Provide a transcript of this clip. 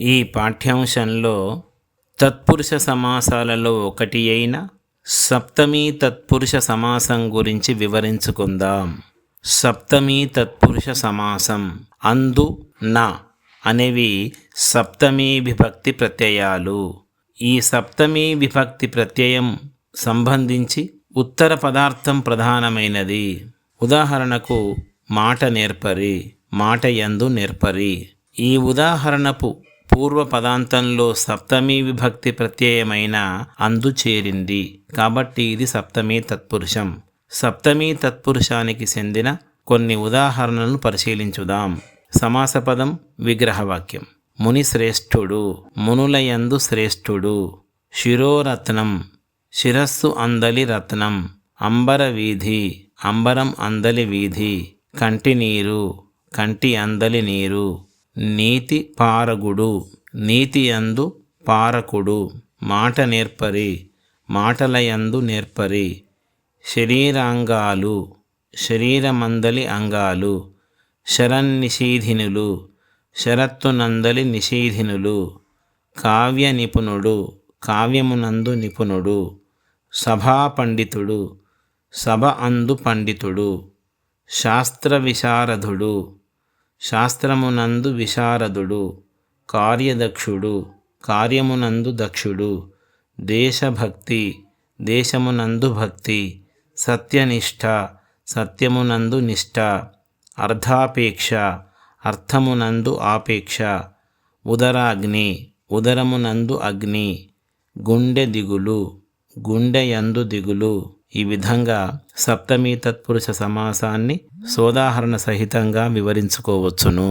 ఈ పాఠ్యాంశంలో తత్పురుష సమాసాలలో ఒకటి అయిన సప్తమి తత్పురుష సమాసం గురించి వివరించుకుందాం. సప్తమి తత్పురుష సమాసం అందు నా అనేవి సప్తమి విభక్తి ప్రత్యయాలు. ఈ సప్తమి విభక్తి ప్రత్యయం సంబంధించి ఉత్తర పదార్థం ప్రధానమైనది. ఉదాహరణకు మాట నేర్పరి మాట యందు నేర్పరి. ఈ ఉదాహరణపు పూర్వ పదాంతంలో సప్తమి విభక్తి ప్రత్యయమైన అందు చేరింది. కాబట్టి ఇది సప్తమి తత్పురుషం. సప్తమి తత్పురుషానికి చెందిన కొన్ని ఉదాహరణలను పరిశీలించుదాం. సమాసపదం విగ్రహవాక్యం. ముని శ్రేష్ఠుడు మునులయందు శ్రేష్ఠుడు. శిరోరత్నం శిరస్సు అందలి రత్నం. అంబర వీధి అంబరం అందలి వీధి. కంటి నీరు కంటి అందలి నీరు. నీతి పారగుడు నీతి యందు పారకుడు మాట నేర్పరి మాటలయందు నేర్పరి శరీరాంగాలు శరీరమందలి అంగాలు శరన్నిషీధినులు శరత్తునందలి నిషీధినులు కావ్య నిపుణుడు కావ్యమునందు నిపుణుడు సభా పండితుడు సభ అందు పండితుడు శాస్త్ర విశారధుడు శాస్త్రమునందు విశారదుడు కార్యదక్షుడు కార్యమునందు దక్షుడు దేశభక్తి దేశమునందు భక్తి సత్యనిష్ట సత్యమునందు నిష్ట అర్ధాపేక్ష అర్థమునందు ఆపేక్ష ఉదరాగ్ని ఉదరమునందు అగ్ని గుండె దిగులు గుండె యందు దిగులు ఈ విధంగా సప్తమీ తత్పురుష సమాసాన్ని సోదాహరణ సహితంగా వివరించుకోవచ్చును.